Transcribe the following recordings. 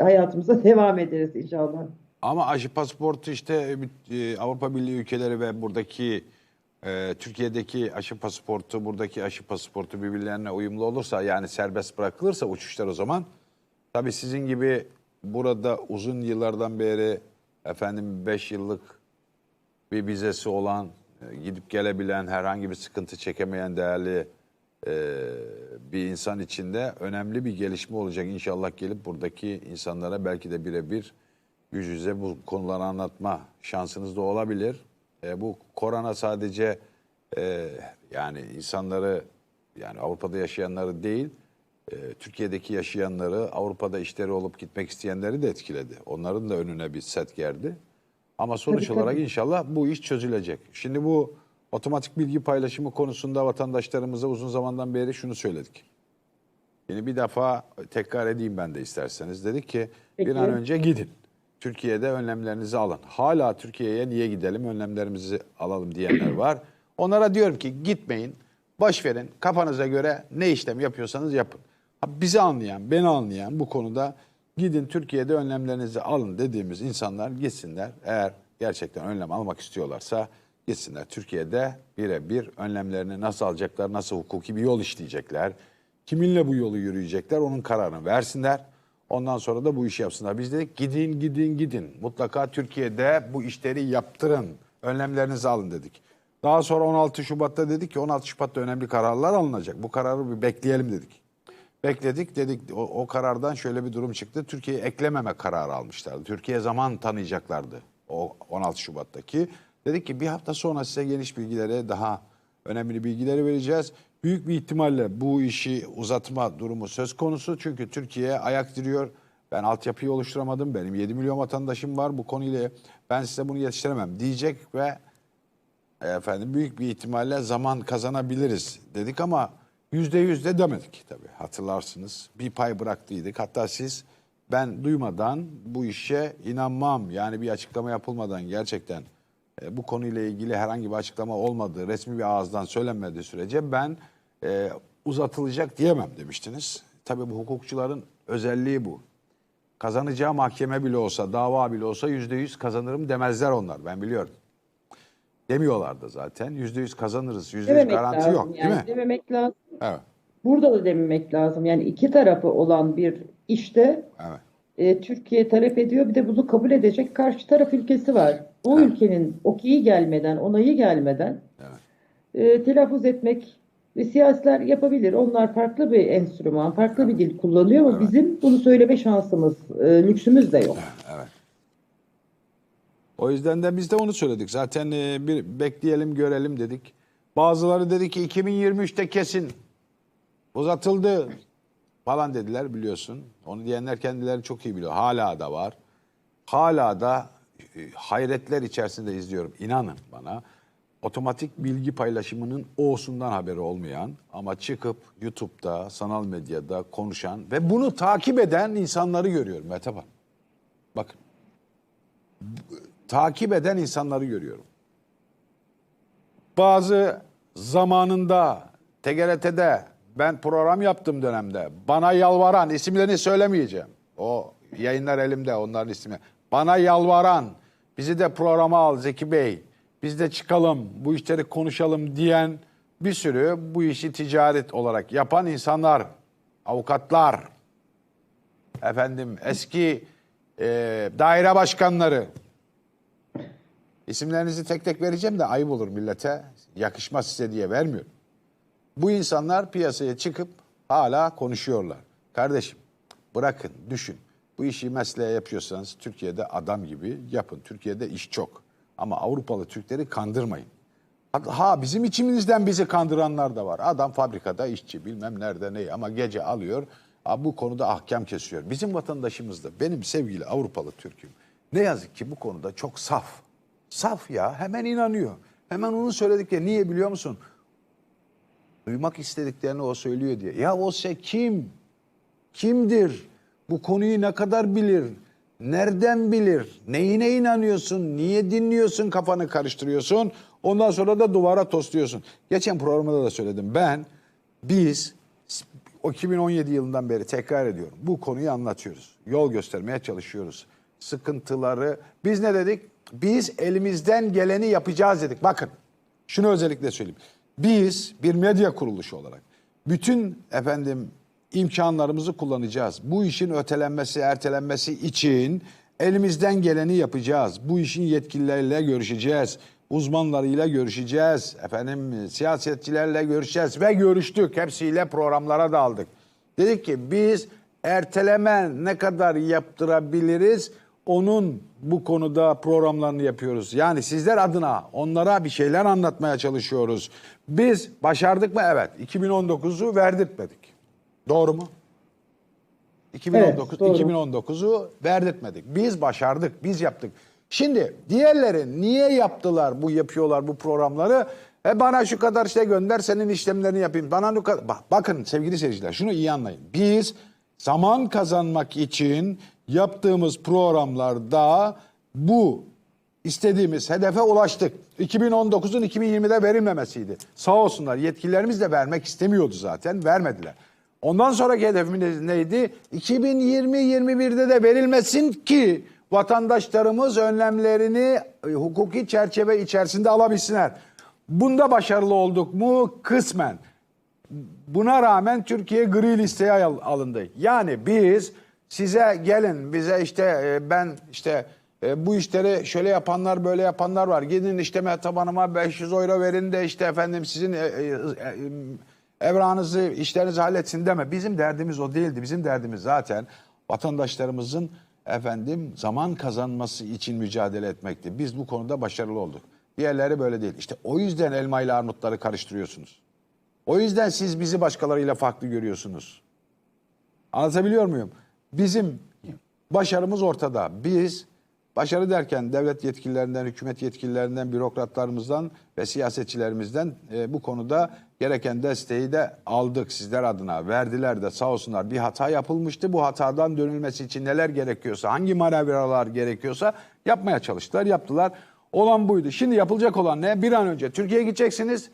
hayatımıza devam ederiz inşallah. Ama aşı pasaportu işte e, Avrupa Birliği ülkeleri ve buradaki e, Türkiye'deki aşı pasaportu, buradaki aşı pasaportu birbirlerine uyumlu olursa yani serbest bırakılırsa uçuşlar o zaman tabii sizin gibi burada uzun yıllardan beri efendim 5 yıllık bir vizesi olan, e, gidip gelebilen, herhangi bir sıkıntı çekemeyen değerli e, bir insan için de önemli bir gelişme olacak. İnşallah gelip buradaki insanlara belki de birebir yüz yüze bu konuları anlatma şansınız da olabilir. E, bu korona sadece e, yani insanları yani Avrupa'da yaşayanları değil, e, Türkiye'deki yaşayanları, Avrupa'da işleri olup gitmek isteyenleri de etkiledi. Onların da önüne bir set gerdi. Ama sonuç Tabii, olarak tabii. inşallah bu iş çözülecek. Şimdi bu otomatik bilgi paylaşımı konusunda vatandaşlarımıza uzun zamandan beri şunu söyledik. Yine bir defa tekrar edeyim ben de isterseniz. Dedik ki Peki. bir an önce gidin. Türkiye'de önlemlerinizi alın. Hala Türkiye'ye niye gidelim önlemlerimizi alalım diyenler var. Onlara diyorum ki gitmeyin. Boş verin. Kafanıza göre ne işlem yapıyorsanız yapın. Bizi anlayan, beni anlayan bu konuda gidin Türkiye'de önlemlerinizi alın dediğimiz insanlar gitsinler. Eğer gerçekten önlem almak istiyorlarsa gitsinler. Türkiye'de birebir önlemlerini nasıl alacaklar, nasıl hukuki bir yol işleyecekler, kiminle bu yolu yürüyecekler onun kararını versinler. Ondan sonra da bu işi yapsınlar. Biz dedik gidin gidin gidin. Mutlaka Türkiye'de bu işleri yaptırın. Önlemlerinizi alın dedik. Daha sonra 16 Şubat'ta dedik ki 16 Şubat'ta önemli kararlar alınacak. Bu kararı bir bekleyelim dedik. Bekledik dedik o, o karardan şöyle bir durum çıktı. Türkiye'yi eklememe kararı almışlardı. Türkiye zaman tanıyacaklardı o 16 Şubat'taki. Dedik ki bir hafta sonra size geniş bilgilere daha önemli bilgileri vereceğiz. Büyük bir ihtimalle bu işi uzatma durumu söz konusu. Çünkü Türkiye ayak diriyor. Ben altyapıyı oluşturamadım. Benim 7 milyon vatandaşım var bu konuyla. Ben size bunu yetiştiremem diyecek ve efendim büyük bir ihtimalle zaman kazanabiliriz dedik ama yüzde yüz de demedik tabii hatırlarsınız. Bir pay bıraktıydık. Hatta siz ben duymadan bu işe inanmam yani bir açıklama yapılmadan gerçekten e, bu konuyla ilgili herhangi bir açıklama olmadığı resmi bir ağızdan söylenmediği sürece ben e, uzatılacak diyemem demiştiniz. Tabii bu hukukçuların özelliği bu. Kazanacağı mahkeme bile olsa, dava bile olsa yüzde yüz kazanırım demezler onlar. Ben biliyorum. Demiyorlar da zaten. Yüzde yüz kazanırız. Yüzde yüz garanti lazım yok yani. değil mi? Dememek lazım. Evet. Burada da dememek lazım. Yani iki tarafı olan bir işte Evet. E, Türkiye talep ediyor. Bir de bunu kabul edecek karşı taraf ülkesi var. O ülkenin okeyi gelmeden, onayı gelmeden e, telaffuz etmek ve siyasiler yapabilir. Onlar farklı bir enstrüman, farklı bir dil kullanıyor ama bizim bunu söyleme şansımız, e, lüksümüz de yok. Evet. O yüzden de biz de onu söyledik. Zaten e, bir bekleyelim görelim dedik. Bazıları dedi ki 2023'te kesin uzatıldı falan dediler biliyorsun. Onu diyenler kendileri çok iyi biliyor. Hala da var. Hala da e, hayretler içerisinde izliyorum. İnanın bana. Otomatik bilgi paylaşımının O'sundan haberi olmayan ama çıkıp YouTube'da, sanal medyada konuşan ve bunu takip eden insanları görüyorum Mete Hanım. Bakın takip eden insanları görüyorum. Bazı zamanında TGRT'de ben program yaptım dönemde. Bana yalvaran isimlerini söylemeyeceğim. O yayınlar elimde onların ismi. Bana yalvaran bizi de programa al Zeki Bey. Biz de çıkalım bu işleri konuşalım diyen bir sürü bu işi ticaret olarak yapan insanlar, avukatlar, efendim eski e, daire başkanları, İsimlerinizi tek tek vereceğim de ayıp olur millete. Yakışmaz size diye vermiyorum. Bu insanlar piyasaya çıkıp hala konuşuyorlar. Kardeşim bırakın, düşün. Bu işi mesleğe yapıyorsanız Türkiye'de adam gibi yapın. Türkiye'de iş çok. Ama Avrupalı Türkleri kandırmayın. Ha bizim içimizden bizi kandıranlar da var. Adam fabrikada işçi bilmem nerede ne ama gece alıyor. Bu konuda ahkam kesiyor. Bizim vatandaşımız da benim sevgili Avrupalı Türk'üm. Ne yazık ki bu konuda çok saf. Saf ya hemen inanıyor. Hemen onun söyledikleri niye biliyor musun? Duymak istediklerini o söylüyor diye. Ya o se kim? Kimdir? Bu konuyu ne kadar bilir? Nereden bilir? Neyine inanıyorsun? Niye dinliyorsun? Kafanı karıştırıyorsun. Ondan sonra da duvara tosluyorsun. Geçen programda da söyledim. Ben, biz o 2017 yılından beri tekrar ediyorum. Bu konuyu anlatıyoruz. Yol göstermeye çalışıyoruz. Sıkıntıları biz ne dedik? Biz elimizden geleni yapacağız dedik. Bakın şunu özellikle söyleyeyim. Biz bir medya kuruluşu olarak bütün efendim imkanlarımızı kullanacağız. Bu işin ötelenmesi, ertelenmesi için elimizden geleni yapacağız. Bu işin yetkilileriyle görüşeceğiz. Uzmanlarıyla görüşeceğiz. Efendim siyasetçilerle görüşeceğiz ve görüştük. Hepsiyle programlara da aldık. Dedik ki biz erteleme ne kadar yaptırabiliriz? Onun bu konuda programlarını yapıyoruz. Yani sizler adına onlara bir şeyler anlatmaya çalışıyoruz. Biz başardık mı? Evet. 2019'u verdirtmedik. Doğru mu? 2019 Evet, doğru. 2019'u verdirtmedik. Biz başardık, biz yaptık. Şimdi diğerleri niye yaptılar bu yapıyorlar bu programları? E bana şu kadar işte gönder senin işlemlerini yapayım. Bana şu kadar... Bak, bakın sevgili seyirciler şunu iyi anlayın. Biz zaman kazanmak için yaptığımız programlarda bu istediğimiz hedefe ulaştık. 2019'un 2020'de verilmemesiydi. Sağ olsunlar yetkililerimiz de vermek istemiyordu zaten. Vermediler. Ondan sonraki hedefimiz neydi? 2020-21'de de verilmesin ki vatandaşlarımız önlemlerini e, hukuki çerçeve içerisinde alabilsinler. Bunda başarılı olduk mu? Kısmen. Buna rağmen Türkiye gri listeye al- alındı. Yani biz size gelin bize işte e, ben işte e, bu işleri şöyle yapanlar böyle yapanlar var. Gidin işte tabanıma 500 euro verin de işte efendim sizin e, e, evranızı işlerinizi halletsin deme. Bizim derdimiz o değildi. Bizim derdimiz zaten vatandaşlarımızın efendim zaman kazanması için mücadele etmekti. Biz bu konuda başarılı olduk. Diğerleri böyle değil. İşte o yüzden elma ile armutları karıştırıyorsunuz. O yüzden siz bizi başkalarıyla farklı görüyorsunuz. Anlatabiliyor muyum? Bizim başarımız ortada. Biz başarı derken devlet yetkililerinden, hükümet yetkililerinden, bürokratlarımızdan ve siyasetçilerimizden e, bu konuda gereken desteği de aldık sizler adına. Verdiler de sağ olsunlar. Bir hata yapılmıştı. Bu hatadan dönülmesi için neler gerekiyorsa, hangi manevralar gerekiyorsa yapmaya çalıştılar, yaptılar. Olan buydu. Şimdi yapılacak olan ne? Bir an önce Türkiye'ye gideceksiniz.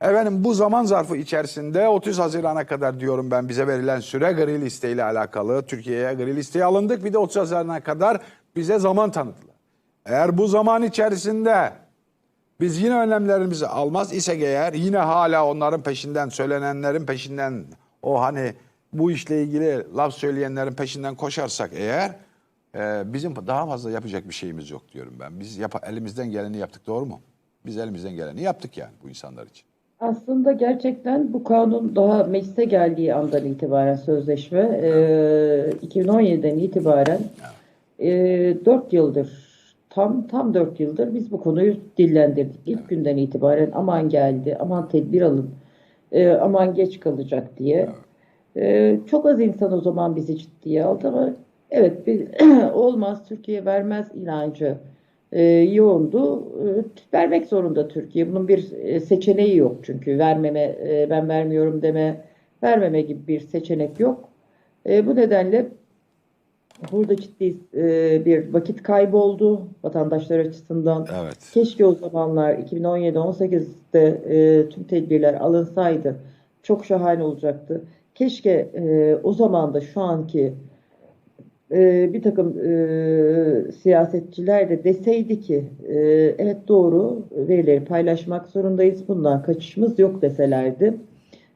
Efendim bu zaman zarfı içerisinde 30 Haziran'a kadar diyorum ben bize verilen süre gri liste ile alakalı. Türkiye'ye gri listeye alındık bir de 30 Haziran'a kadar bize zaman tanıdılar. Eğer bu zaman içerisinde biz yine önlemlerimizi almaz isek eğer yine hala onların peşinden söylenenlerin peşinden o hani bu işle ilgili laf söyleyenlerin peşinden koşarsak eğer e, bizim daha fazla yapacak bir şeyimiz yok diyorum ben. Biz yap- elimizden geleni yaptık doğru mu? Biz elimizden geleni yaptık yani bu insanlar için. Aslında gerçekten bu kanun daha meclise geldiği andan itibaren sözleşme e, 2017'den itibaren e, 4 yıldır tam tam 4 yıldır biz bu konuyu dillendirdik. İlk günden itibaren aman geldi, aman tedbir alın, e, aman geç kalacak diye. E, çok az insan o zaman bizi ciddiye aldı ama evet bir, olmaz Türkiye vermez inancı e, yoğundu. E, vermek zorunda Türkiye. Bunun bir e, seçeneği yok çünkü vermeme, e, ben vermiyorum deme, vermeme gibi bir seçenek yok. E, bu nedenle burada ciddi e, bir vakit kaybı oldu vatandaşlar açısından. Evet. Keşke o zamanlar 2017-18'de e, tüm tedbirler alınsaydı. Çok şahane olacaktı. Keşke e, o zaman da şu anki e, bir takım e, siyasetçiler de deseydi ki e, evet doğru verileri paylaşmak zorundayız bundan kaçışımız yok deselerdi.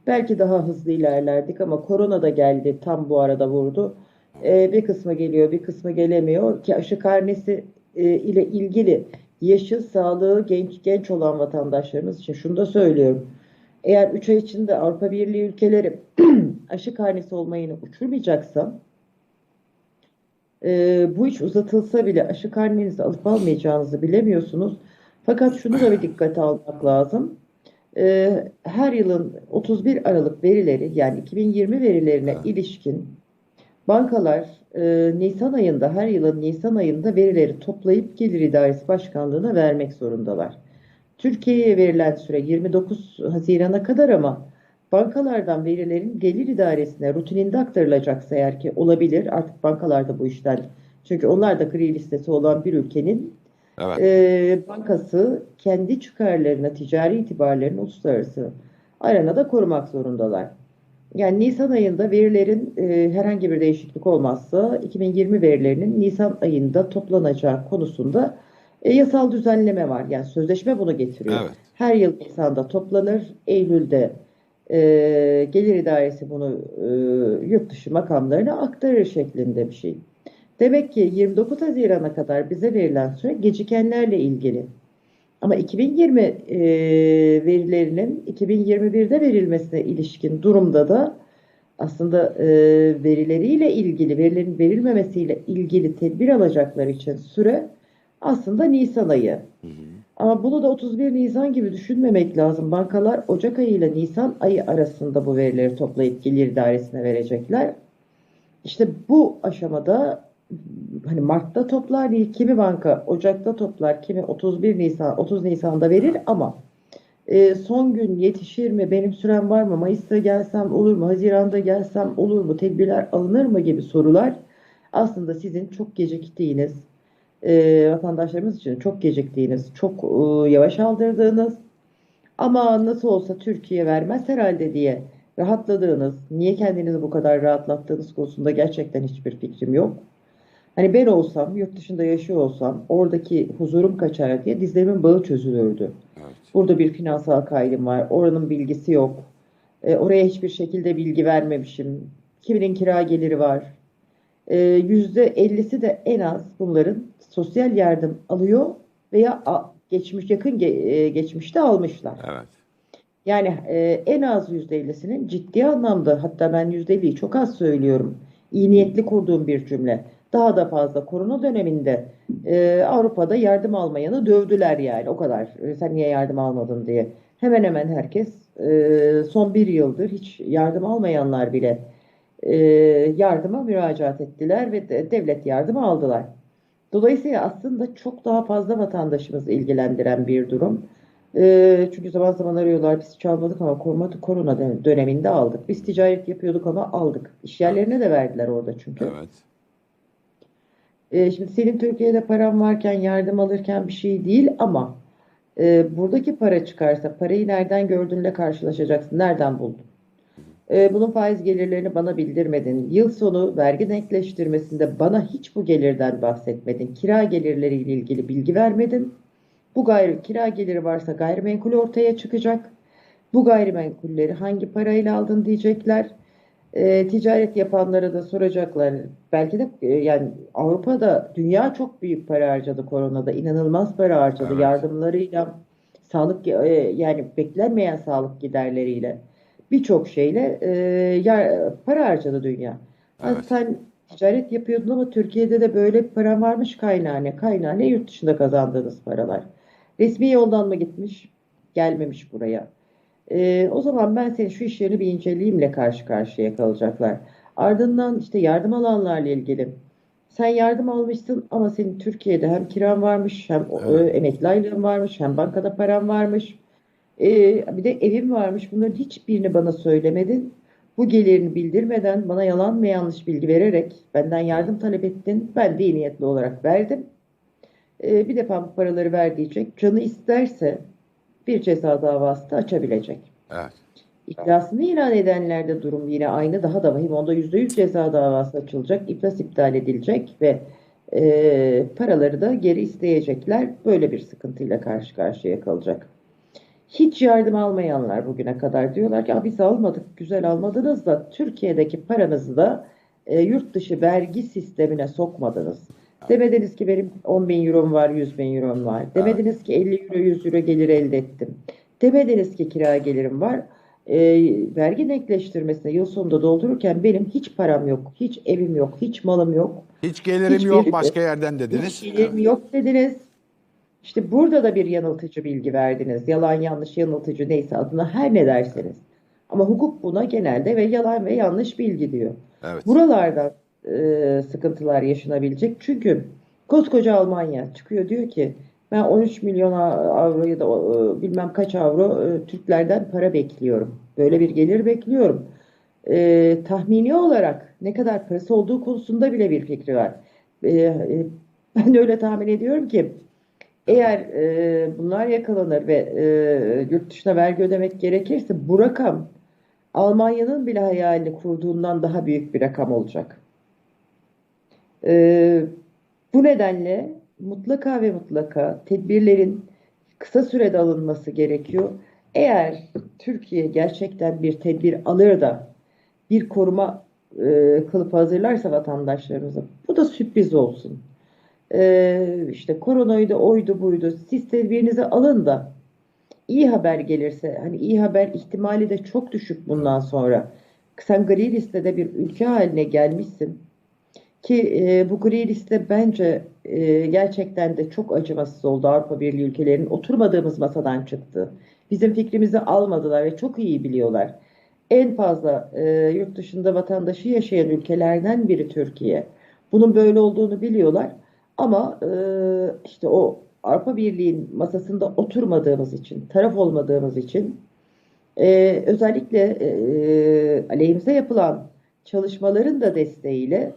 Belki daha hızlı ilerlerdik ama korona da geldi tam bu arada vurdu. E, bir kısmı geliyor bir kısmı gelemiyor ki aşı karnesi e, ile ilgili yaşı sağlığı genç genç olan vatandaşlarımız için şunu da söylüyorum. Eğer 3 ay içinde Avrupa Birliği ülkeleri aşı karnesi olmayını uçurmayacaksa e, bu iş uzatılsa bile aşı karnenizi alıp almayacağınızı bilemiyorsunuz. Fakat şunu da bir dikkate almak lazım. E, her yılın 31 Aralık verileri yani 2020 verilerine ilişkin bankalar e, Nisan ayında her yılın Nisan ayında verileri toplayıp Gelir İdaresi Başkanlığı'na vermek zorundalar. Türkiye'ye verilen süre 29 Haziran'a kadar ama bankalardan verilerin gelir idaresine rutininde aktarılacaksa eğer ki olabilir artık bankalarda bu işten çünkü onlar da gri listesi olan bir ülkenin Evet. e, bankası kendi çıkarlarını, ticari itibarlarını uluslararası arenada korumak zorundalar. Yani Nisan ayında verilerin e, herhangi bir değişiklik olmazsa 2020 verilerinin Nisan ayında toplanacağı konusunda e, yasal düzenleme var. Yani sözleşme bunu getiriyor. Evet. Her yıl Nisan'da toplanır, Eylül'de e, Gelir İdaresi bunu e, yurt dışı makamlarına aktarır şeklinde bir şey. Demek ki 29 Haziran'a kadar bize verilen süre gecikenlerle ilgili. Ama 2020 e, verilerinin 2021'de verilmesine ilişkin durumda da aslında e, verileriyle ilgili, verilerin verilmemesiyle ilgili tedbir alacakları için süre aslında Nisan ayı. Ama bunu da 31 Nisan gibi düşünmemek lazım. Bankalar Ocak ayı ile Nisan ayı arasında bu verileri toplayıp gelir dairesine verecekler. İşte bu aşamada hani Mart'ta toplar değil, kimi banka Ocak'ta toplar, kimi 31 Nisan, 30 Nisan'da verir ama e, son gün yetişir mi, benim sürem var mı, Mayıs'ta gelsem olur mu, Haziran'da gelsem olur mu, tedbirler alınır mı gibi sorular aslında sizin çok geciktiğiniz, e, vatandaşlarımız için çok geciktiğiniz, çok e, yavaş aldırdığınız ama nasıl olsa Türkiye vermez herhalde diye rahatladığınız, niye kendinizi bu kadar rahatlattığınız konusunda gerçekten hiçbir fikrim yok. Hani ben olsam, yurt dışında yaşıyor olsam, oradaki huzurum kaçar diye dizlerimin bağı çözülürdü. Evet. Burada bir finansal kaydım var, oranın bilgisi yok. E, oraya hiçbir şekilde bilgi vermemişim. Kiminin kira geliri var. E, %50'si de en az bunların sosyal yardım alıyor veya a- geçmiş yakın ge- e, geçmişte almışlar. Evet. Yani e, en az %50'sinin ciddi anlamda hatta ben %50'yi çok az söylüyorum. İyi niyetli kurduğum bir cümle. Daha da fazla korona döneminde e, Avrupa'da yardım almayanı dövdüler yani o kadar. E, sen niye yardım almadın diye. Hemen hemen herkes e, son bir yıldır hiç yardım almayanlar bile e, yardıma müracaat ettiler ve de- devlet yardımı aldılar. Dolayısıyla aslında çok daha fazla vatandaşımızı ilgilendiren bir durum. Ee, çünkü zaman zaman arıyorlar biz çalmadık ama korona, korona dön- döneminde aldık. Biz ticaret yapıyorduk ama aldık. İş yerlerine de verdiler orada çünkü. Evet. Ee, şimdi senin Türkiye'de paran varken yardım alırken bir şey değil ama e, buradaki para çıkarsa parayı nereden gördüğünle karşılaşacaksın. Nereden buldun? Ee, bunun faiz gelirlerini bana bildirmedin. Yıl sonu vergi denkleştirmesinde bana hiç bu gelirden bahsetmedin. Kira gelirleriyle ilgili bilgi vermedin. Bu gayri kira geliri varsa gayrimenkul ortaya çıkacak. Bu gayrimenkulleri hangi parayla aldın diyecekler. E, ticaret yapanlara da soracaklar. Belki de e, yani Avrupa'da dünya çok büyük para harcadı koronada. inanılmaz para harcadı. Evet. Yardımlarıyla, sağlık e, yani beklenmeyen sağlık giderleriyle birçok şeyle e, ya- para harcadı dünya. Evet. Sen ticaret yapıyordun ama Türkiye'de de böyle bir para varmış kaynağı ne? Kaynağı ne? Yurt dışında kazandığınız paralar. Resmi yoldan mı gitmiş? Gelmemiş buraya. Ee, o zaman ben senin şu işlerini bir inceleyeyimle karşı karşıya kalacaklar. Ardından işte yardım alanlarla ilgili. Sen yardım almışsın ama senin Türkiye'de hem kiran varmış, hem Evet. e, emekli aylığın varmış, hem bankada paran varmış. Ee, bir de evin varmış. Bunların hiçbirini bana söylemedin. Bu gelirini bildirmeden bana yalan ve yanlış bilgi vererek benden yardım talep ettin. Ben de iyi niyetli olarak verdim. Ee, bir defa bu paraları ver diyecek. Canı isterse bir ceza davası da açabilecek. Evet. İflasını ilan edenlerde durum yine aynı daha da vahim. Onda %100 ceza davası açılacak, iflas iptal edilecek ve e, paraları da geri isteyecekler. Böyle bir sıkıntıyla karşı karşıya kalacak. Hiç yardım almayanlar bugüne kadar diyorlar ki "Aa, biz almadık, güzel almadınız da Türkiye'deki paranızı da e, yurt dışı vergi sistemine sokmadınız. Demediniz ki benim 10 bin eurom var, 100 bin eurom var. Demediniz ki 50 euro, 100 euro gelir elde ettim. Demediniz ki kira gelirim var. E, vergi denkleştirmesine yıl sonunda doldururken benim hiç param yok, hiç evim yok, hiç malım yok. Hiç gelirim Hiçbir- yok başka yerden dediniz. Hiç gelirim yok dediniz. İşte burada da bir yanıltıcı bilgi verdiniz. Yalan, yanlış, yanıltıcı neyse adına her ne derseniz. Ama hukuk buna genelde ve yalan ve yanlış bilgi diyor. Evet. Buralardan e, sıkıntılar yaşanabilecek. Çünkü koskoca Almanya çıkıyor diyor ki ben 13 milyon avro ya da e, bilmem kaç avro e, Türklerden para bekliyorum. Böyle bir gelir bekliyorum. E, tahmini olarak ne kadar parası olduğu konusunda bile bir fikri var. E, e, ben öyle tahmin ediyorum ki eğer e, bunlar yakalanır ve e, yurt dışına vergi ödemek gerekirse bu rakam Almanya'nın bile hayalini kurduğundan daha büyük bir rakam olacak. Ee, bu nedenle mutlaka ve mutlaka tedbirlerin kısa sürede alınması gerekiyor. Eğer Türkiye gerçekten bir tedbir alır da bir koruma e, kılıfı hazırlarsa vatandaşlarımıza bu da sürpriz olsun. Ee, işte koronaydı, oydu, buydu. Siz tedbirinizi alın da iyi haber gelirse, hani iyi haber ihtimali de çok düşük bundan sonra. Sen gri listede bir ülke haline gelmişsin. Ki e, bu gri liste bence e, gerçekten de çok acımasız oldu Avrupa Birliği ülkelerinin oturmadığımız masadan çıktı. Bizim fikrimizi almadılar ve çok iyi biliyorlar. En fazla e, yurt dışında vatandaşı yaşayan ülkelerden biri Türkiye. Bunun böyle olduğunu biliyorlar. Ama e, işte o Avrupa Birliği'nin masasında oturmadığımız için, taraf olmadığımız için e, özellikle e, aleyhimize yapılan çalışmaların da desteğiyle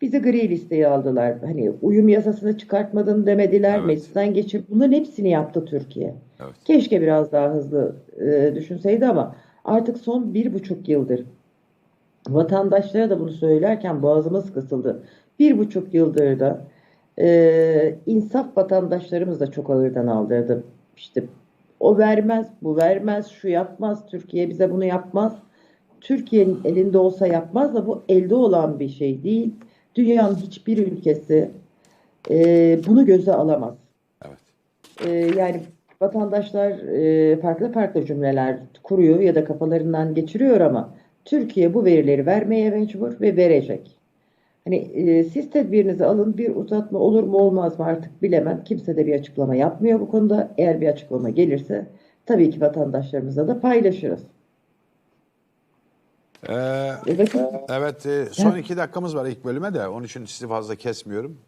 bizi gri listeye aldılar. Hani uyum yasasını çıkartmadın demediler, Evet. meclisten geçir. Bunların hepsini yaptı Türkiye. Evet. Keşke biraz daha hızlı e, düşünseydi ama artık son bir buçuk yıldır vatandaşlara da bunu söylerken boğazımız kısıldı. Bir buçuk yıldır da e, insaf vatandaşlarımız da çok ağırdan aldırdı. İşte o vermez, bu vermez, şu yapmaz, Türkiye bize bunu yapmaz. Türkiye'nin elinde olsa yapmaz da bu elde olan bir şey değil. Dünyanın hiçbir ülkesi e, bunu göze alamaz. Evet. Ee, yani vatandaşlar e, farklı farklı cümleler kuruyor ya da kafalarından geçiriyor ama Türkiye bu verileri vermeye mecbur ve verecek. Hani e, siz tedbirinizi alın bir uzatma olur mu olmaz mı artık bilemem. Kimse de bir açıklama yapmıyor bu konuda. Eğer bir açıklama gelirse tabii ki vatandaşlarımızla da paylaşırız. Ee, Evet. evet e, son iki dakikamız var ilk bölüme de onun için sizi fazla kesmiyorum.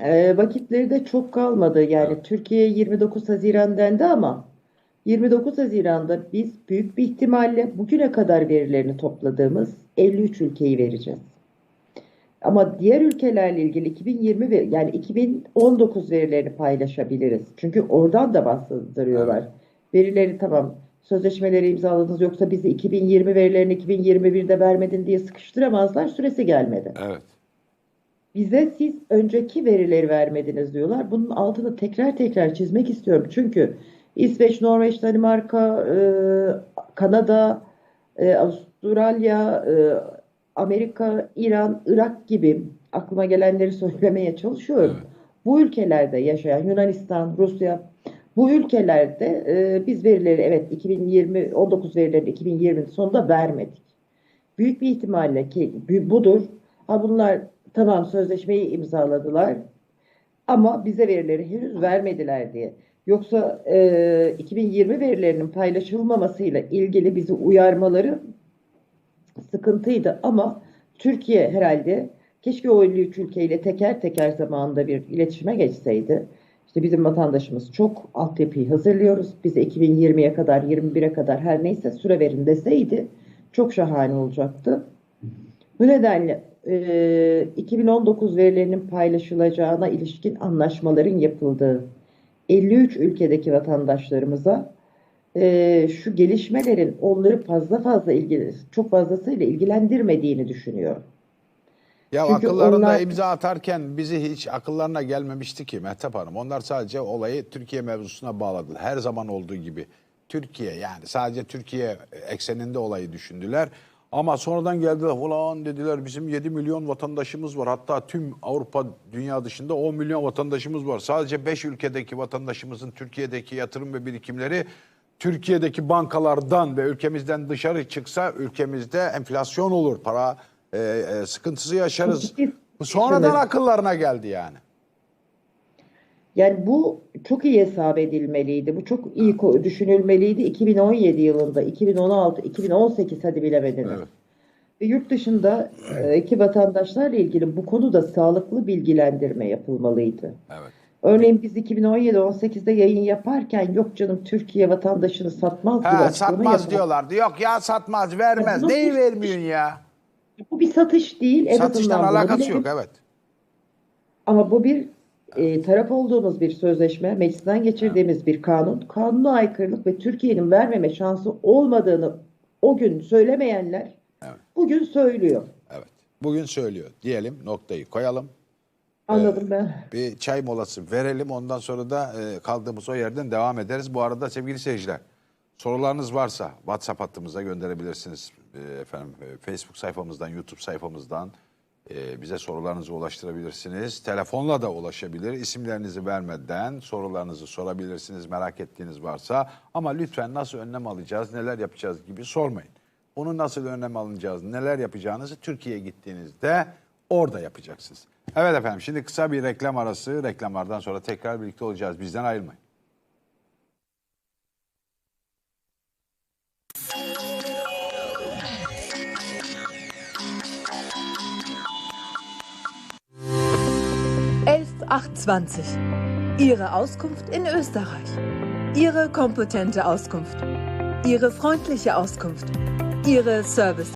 E, vakitleri de çok kalmadı. Yani Türkiye 29 Haziran dendi ama 29 Haziran'da biz büyük bir ihtimalle bugüne kadar verilerini topladığımız 53 ülkeyi vereceğiz. Ama diğer ülkelerle ilgili 2020 ve yani 2019 verilerini paylaşabiliriz. Çünkü oradan da bahsediyorlar. Verileri tamam sözleşmeleri imzaladınız yoksa bizi 2020 verilerini 2021'de vermedin diye sıkıştıramazlar. Süresi gelmedi. Evet. Bize siz önceki verileri vermediniz diyorlar. Bunun altını tekrar tekrar çizmek istiyorum. Çünkü İsveç, Norveç, Danimarka, e, Kanada, e, Avustralya, e, Amerika, İran, Irak gibi aklıma gelenleri söylemeye çalışıyorum. Bu ülkelerde yaşayan Yunanistan, Rusya bu ülkelerde e, biz verileri evet 2020 19 verilerini 2020'nin sonunda vermedik. Büyük bir ihtimalle ki bu- budur. Ha bunlar tamam sözleşmeyi imzaladılar ama bize verileri henüz vermediler diye. Yoksa e, 2020 verilerinin paylaşılmamasıyla ilgili bizi uyarmaları sıkıntıydı ama Türkiye herhalde keşke o 53 ülkeyle teker teker zamanında bir iletişime geçseydi. İşte bizim vatandaşımız çok altyapıyı hazırlıyoruz. Bize 2020'ye kadar 21'e kadar her neyse süre verin deseydi çok şahane olacaktı. Bu nedenle e, 2019 verilerinin paylaşılacağına ilişkin anlaşmaların yapıldığı 53 ülkedeki vatandaşlarımıza e, şu gelişmelerin onları fazla fazla ilgili, çok fazlasıyla ilgilendirmediğini düşünüyorum. Ya Çünkü akıllarında onlar- imza atarken bizi hiç akıllarına gelmemişti ki Mehtap Hanım. Onlar sadece olayı Türkiye mevzusuna bağladılar. Her zaman olduğu gibi. Türkiye yani sadece Türkiye ekseninde olayı düşündüler. Ama sonradan geldiler ulan dediler bizim 7 milyon vatandaşımız var. Hatta tüm Avrupa dünya dışında 10 milyon vatandaşımız var. Sadece 5 ülkedeki vatandaşımızın Türkiye'deki yatırım ve birikimleri Türkiye'deki bankalardan ve ülkemizden dışarı çıksa ülkemizde enflasyon olur. Para e, e, sıkıntısı yaşarız. Bu sonradan akıllarına geldi yani. Yani bu çok iyi hesap edilmeliydi. Bu çok iyi düşünülmeliydi. 2017 yılında, 2016, 2018 hadi bilemediniz. Evet. Ve yurt dışında e, vatandaşlarla ilgili bu konuda sağlıklı bilgilendirme yapılmalıydı. Evet. Örneğin biz 2017-18'de yayın yaparken yok canım Türkiye vatandaşını satmaz gibi Ha, satmaz yapar. diyorlardı. Yok ya satmaz, vermez. Bunu Neyi vermiyorsun ya? Bu bir satış değil. En Satıştan alakası yok evet. Ama bu bir e, taraf olduğumuz bir sözleşme, meclisten geçirdiğimiz bir kanun. Kanuna aykırılık ve Türkiye'nin vermeme şansı olmadığını o gün söylemeyenler Evet. bugün söylüyor. Evet. Bugün söylüyor. Diyelim noktayı koyalım. Anladım ben. Bir çay molası verelim. Ondan sonra da e, kaldığımız o yerden devam ederiz. Bu arada sevgili seyirciler sorularınız varsa WhatsApp hattımıza gönderebilirsiniz. E, efendim e, Facebook sayfamızdan, YouTube sayfamızdan e, bize sorularınızı ulaştırabilirsiniz. Telefonla da ulaşabilir. İsimlerinizi vermeden sorularınızı sorabilirsiniz. Merak ettiğiniz varsa. Ama lütfen nasıl önlem alacağız, neler yapacağız gibi sormayın. Onu nasıl önlem alacağız, neler yapacağınızı Türkiye'ye gittiğinizde orada yapacaksınız. Evet efendim şimdi kısa bir reklam arası. Reklamlardan sonra tekrar birlikte olacağız. Bizden ayrılmayın. Elf 820. Ihre Auskunft in Österreich. Ihre kompetente Auskunft. Ihre freundliche Auskunft. Ihre Service.